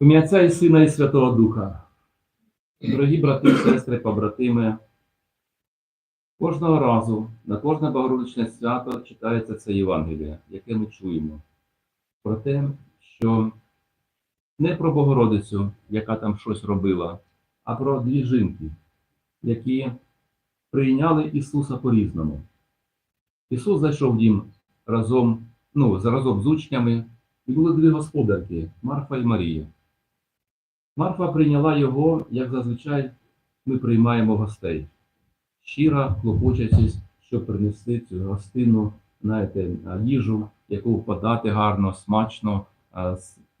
Ім'я Отця і Сина і Святого Духа. Дорогі брати, сестри, побратими, кожного разу на кожне Богородичне свято читається це Євангеліє, яке ми чуємо. Про те, що не про Богородицю, яка там щось робила, а про дві жінки, які прийняли Ісуса по-різному. Ісус зайшов в дім разом, ну, разом з учнями, і були дві господарки Марфа і Марія. Марфа прийняла його, як зазвичай ми приймаємо гостей, щиро клопочачись, щоб принести цю гостину, знаєте, їжу, яку подати гарно, смачно,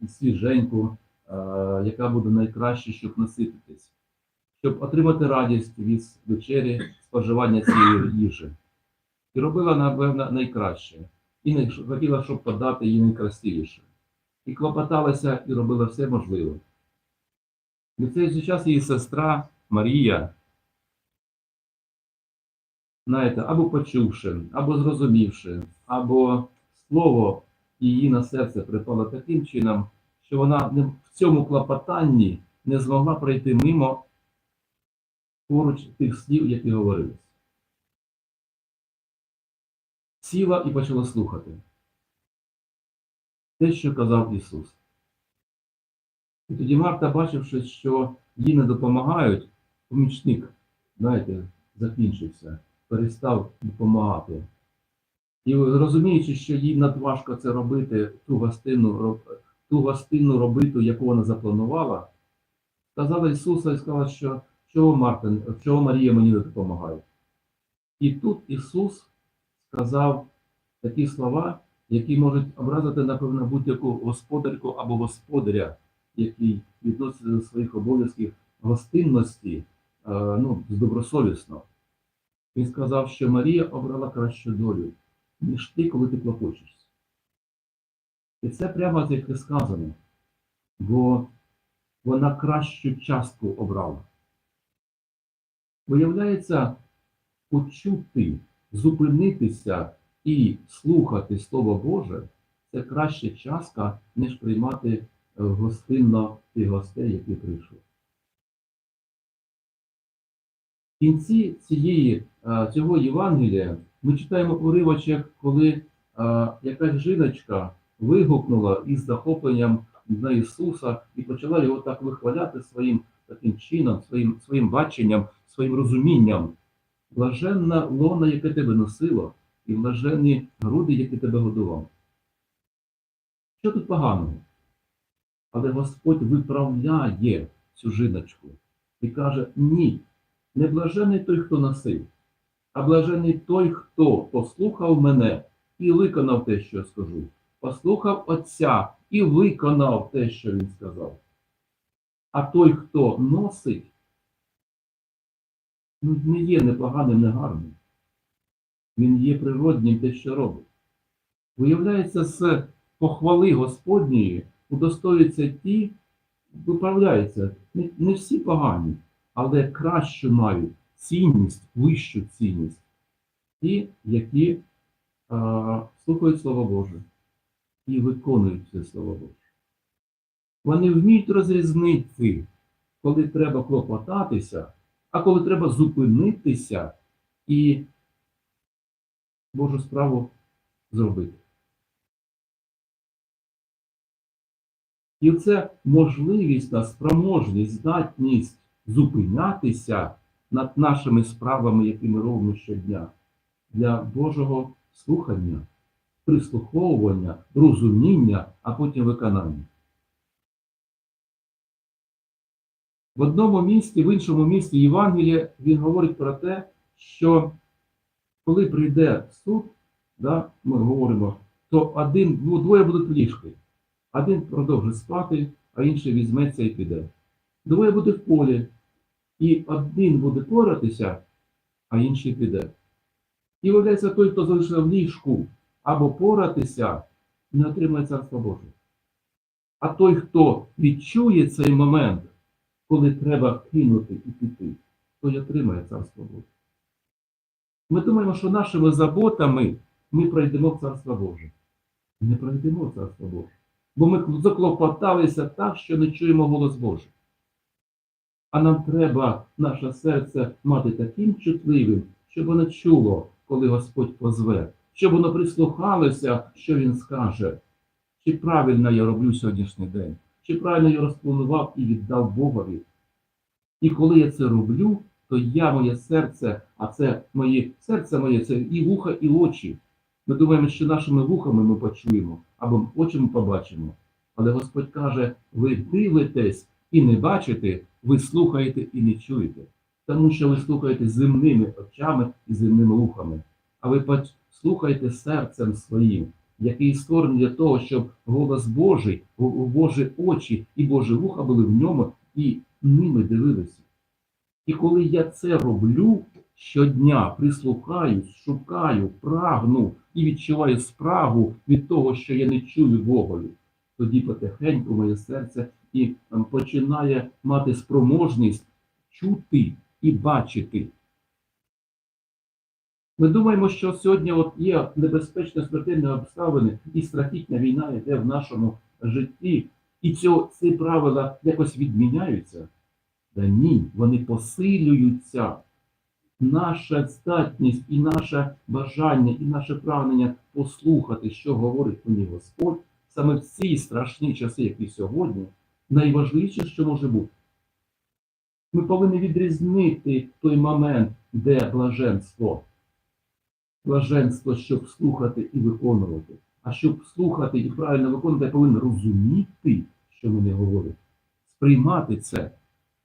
свіженьку, яка буде найкраще, щоб насититись, щоб отримати радість від вечері, споживання цієї їжі. І робила, напевно, найкраще. І не хотіла, щоб подати їй найкрасивіше. І клопоталася, і робила все можливе. І в цей же час її сестра Марія, знаєте, або почувши, або зрозумівши, або слово її на серце припало таким чином, що вона в цьому клопотанні не змогла пройти мимо поруч тих слів, які говорились. Сіла і почала слухати те, що казав Ісус. І тоді Марта, бачивши, що їй не допомагають, помічник, знаєте, закінчився, перестав допомагати. І розуміючи, що їй надважко це робити, ту гостину, ту гостину робити, яку вона запланувала, сказала Ісуса і сказала, що чого Марта, чого Марія мені не допомагає. І тут Ісус сказав такі слова, які можуть образити, напевно, будь-яку господарку або господаря, який відноситься до своїх обов'язків гостинності, е, ну, добросовісно. Він сказав, що Марія обрала кращу долю, ніж ти, коли ти клопочешся. І це прямо звідки сказано, бо вона кращу частку обрала. Виявляється, почути, зупинитися і слухати Слово Боже це краща частка, ніж приймати гостинно тих гостей, які прийшли. В кінці цієї, е, цього Євангелія ми читаємо уривочок, коли е, якась жіночка вигукнула із захопленням на Ісуса і почала його так вихваляти своїм таким чином, своїм, своїм баченням, своїм розумінням. Блаженна лона, яке тебе носило, і блаженні груди, які тебе годував. Що тут поганого? Але Господь виправляє цю жіночку і каже: ні, не блажений той, хто носив, а блажений той, хто послухав мене і виконав те, що я скажу. Послухав Отця і виконав те, що він сказав. А той, хто носить, ну, не є непоганим, не гарним. Він є природнім те, що робить. Виявляється, з похвали Господньої удостоюються ті, виправляються, не, не всі погані, але кращу мають цінність, вищу цінність. Ті, які а, слухають Слово Боже і виконують це Слово Боже. Вони вміють розрізнити, коли треба клопотатися, а коли треба зупинитися і Божу справу зробити. І це можливість та спроможність, здатність зупинятися над нашими справами, які ми робимо щодня, для Божого слухання, прислуховування, розуміння, а потім виконання. В одному місці, в іншому місці Євангелія він говорить про те, що коли прийде суд, да, ми говоримо, то один, ну, двоє будуть ліжки. Один продовжить спати, а інший візьметься і піде. Двоє буде в полі, і один буде поратися, а інший піде. І виявляється, той, хто залишив ліжку або поратися, не отримає царство Боже. А той, хто відчує цей момент, коли треба кинути і піти, той отримає царство Боже. Ми думаємо, що нашими заботами ми пройдемо в Царство Боже. Не пройдемо в Царство Боже. Бо ми заклопоталися так, що не чуємо голос Божий. А нам треба наше серце мати таким чутливим, щоб воно чуло, коли Господь позве, щоб воно прислухалося, що Він скаже. Чи правильно я роблю сьогоднішній день, чи правильно я розпланував і віддав Богові. І коли я це роблю, то я, моє серце, а це моє серце моє, це і вуха, і очі. Ми думаємо, що нашими вухами ми почуємо, або очима побачимо. Але Господь каже: ви дивитесь і не бачите, ви слухаєте і не чуєте. Тому що ви слухаєте земними очами і земними вухами, а ви слухаєте серцем своїм, який створений для того, щоб голос Божий, Божі очі і Божі вуха були в ньому і ними дивилися. І коли я це роблю щодня, прислухаюсь, шукаю, прагну і відчуваю спрагу від того, що я не чую Богові, тоді потихеньку моє серце і ем, починає мати спроможність чути і бачити. Ми думаємо, що сьогодні от є небезпечні смертельні обставини і страхітня війна йде в нашому житті, і цього, ці правила якось відміняються. Та ні, вони посилюються. Наша здатність і наше бажання, і наше прагнення послухати, що говорить мені Господь, саме в ці страшні часи, які сьогодні, найважливіше, що може бути. Ми повинні відрізнити той момент, де блаженство. Блаженство, щоб слухати і виконувати. А щоб слухати і правильно виконувати, я повинен розуміти, що вони говорять, сприймати це.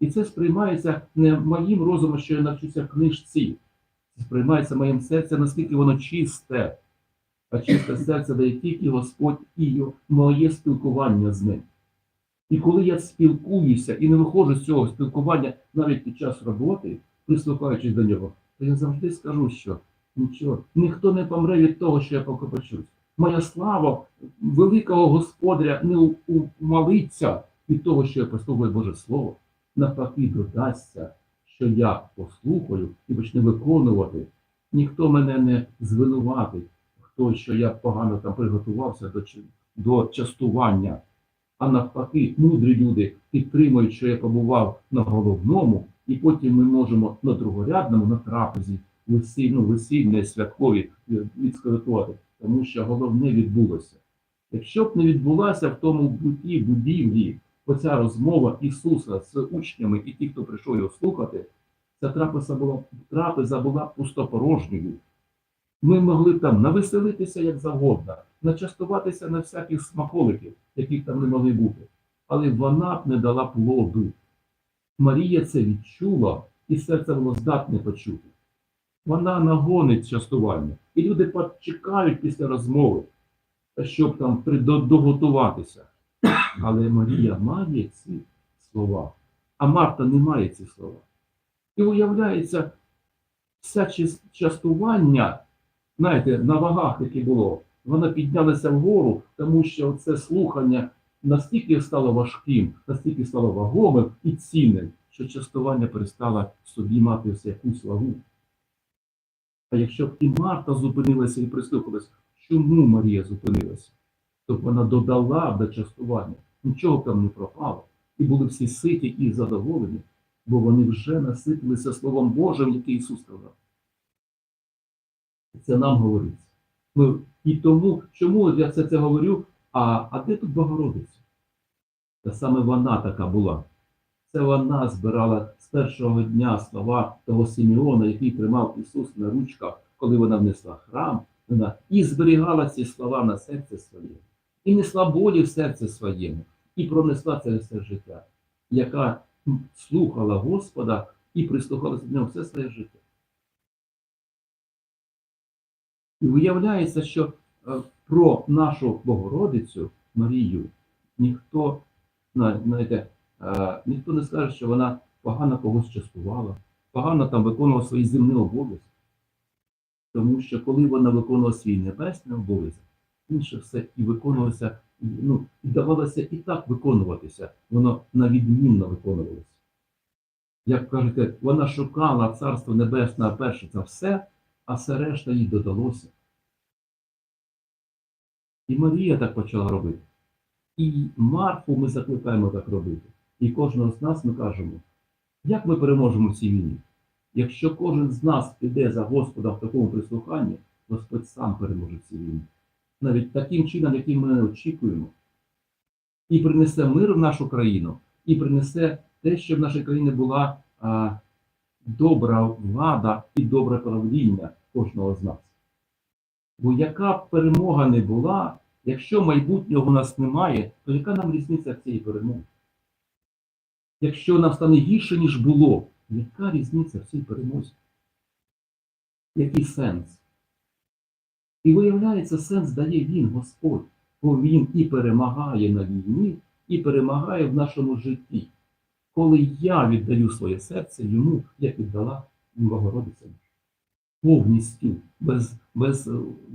І це сприймається не моїм розумом, що я навчуся в книжці. Це сприймається моїм серцем, наскільки воно чисте. А чисте серце дає тільки Господь і моє спілкування з ним. І коли я спілкуюся і не виходжу з цього спілкування навіть під час роботи, прислухаючись до нього, то я завжди скажу, що нічого, ніхто не помре від того, що я поки почусь. Моя слава великого Господаря не умалиться від того, що я послухаю Боже Слово. Навпаки, додасться, що я послухаю і почну виконувати. Ніхто мене не звинуватить, хто що я погано там приготувався до, до частування. А навпаки, мудрі люди підтримують, що я побував на головному, і потім ми можемо на другорядному, на трапезі, весільну, весільне, святкові е, відскоротувати, тому що головне відбулося. Якщо б не відбулася в тому буті будівлі оця розмова Ісуса з учнями і ті, хто прийшов його слухати, ця трапеза була, трапеза була пустопорожньою. Ми могли там навеселитися як завгодно, начастуватися на всяких смаколиків, яких там не могли бути. Але вона б не дала плоду. Марія це відчула, і серце було здатне почути. Вона нагонить частування. І люди почекають після розмови, щоб там доготуватися. Але Марія має ці слова, а Марта не має ці слова. І уявляється, все частування, знаєте, на вагах яке було, воно піднялося вгору, тому що це слухання настільки стало важким, настільки стало вагомим і цінним, що частування перестало собі мати ось якусь вагу. А якщо б і Марта зупинилася і прислухалась, чому Марія зупинилася? То б вона додала до частування, нічого там не пропало. І були всі ситі і задоволені, бо вони вже наситилися Словом Божим, яке Ісус сказав. Це нам говориться. Ми, і тому, чому я це, це говорю? А, а де тут Богородиця? Та саме вона така була. Це вона збирала з першого дня слова того Симеона, який тримав Ісус на ручках, коли вона внесла храм, вона і зберігала ці слова на серце своє, і несла болі в серце своєму, і пронесла це все життя, яка слухала Господа і прислухалася до нього все своє життя. І виявляється, що е, про нашу Богородицю Марію ніхто, знаєте, е, ніхто не скаже, що вона погано когось частувала, погано там виконувала свої земні обов'язки. Тому що коли вона виконувала свій небесний обов'язок, інше все і виконувалося, ну, і давалося і так виконуватися, воно навідмінно виконувалося. Як кажете, вона шукала Царство Небесне перше за все, а все решта їй додалося. І Марія так почала робити. І Марфу ми закликаємо так робити. І кожного з нас ми кажемо, як ми переможемо цій війні? Якщо кожен з нас піде за Господом в такому прислуханні, Господь сам переможе цій війні. Навіть таким чином, яким ми очікуємо, і принесе мир в нашу країну, і принесе те, що в нашій країні була а, добра влада і добре правління кожного з нас. Бо яка б перемога не була, якщо майбутнього у нас немає, то яка нам різниця в цій перемоги? Якщо нам стане гірше, ніж було, яка різниця в цій перемозі? Який сенс? І виявляється, сенс дає він, Господь, бо він і перемагає на війні, і перемагає в нашому житті. Коли я віддаю своє серце йому, як віддала Богородиця. Повністю, без, без,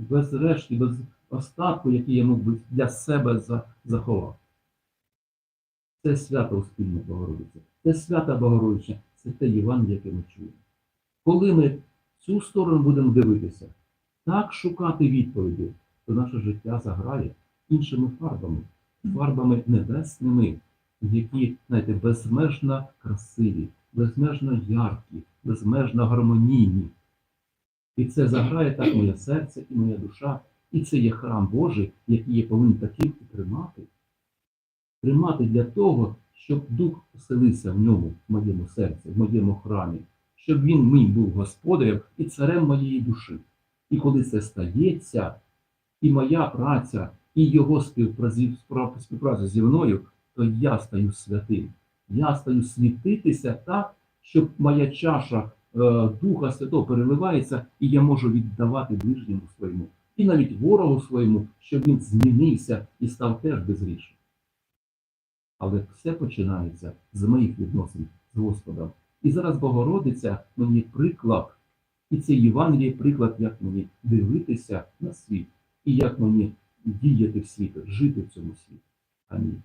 без решти, без остатку, який я мог би для себе за- заховав. Це свято Успільне Богородиця. Це свята Богородиця, це те Євангеліє, яке ми чуємо. Коли ми цю сторону будемо дивитися, так шукати відповіді, то наше життя заграє іншими фарбами, фарбами небесними, які, знаєте, безмежно красиві, безмежно яркі, безмежно гармонійні. І це заграє так моє серце і моя душа, і це є храм Божий, який я повинен таким і тримати. Тримати для того, щоб дух оселився в ньому, в моєму серці, в моєму храмі, щоб він мій був господарем і царем моєї душі. І коли це стається, і моя праця, і його співпраця зі мною, то я стаю святим. Я стаю світитися так, щоб моя чаша е, Духа Святого переливається, і я можу віддавати ближньому своєму, і навіть ворогу своєму, щоб він змінився і став теж безгрішним. Але все починається з моїх відносин з Господом. І зараз Богородиця мені приклад, і це Євангеліє приклад, як мені дивитися на світ, і як мені діяти в світі, жити в цьому світі. Амінь.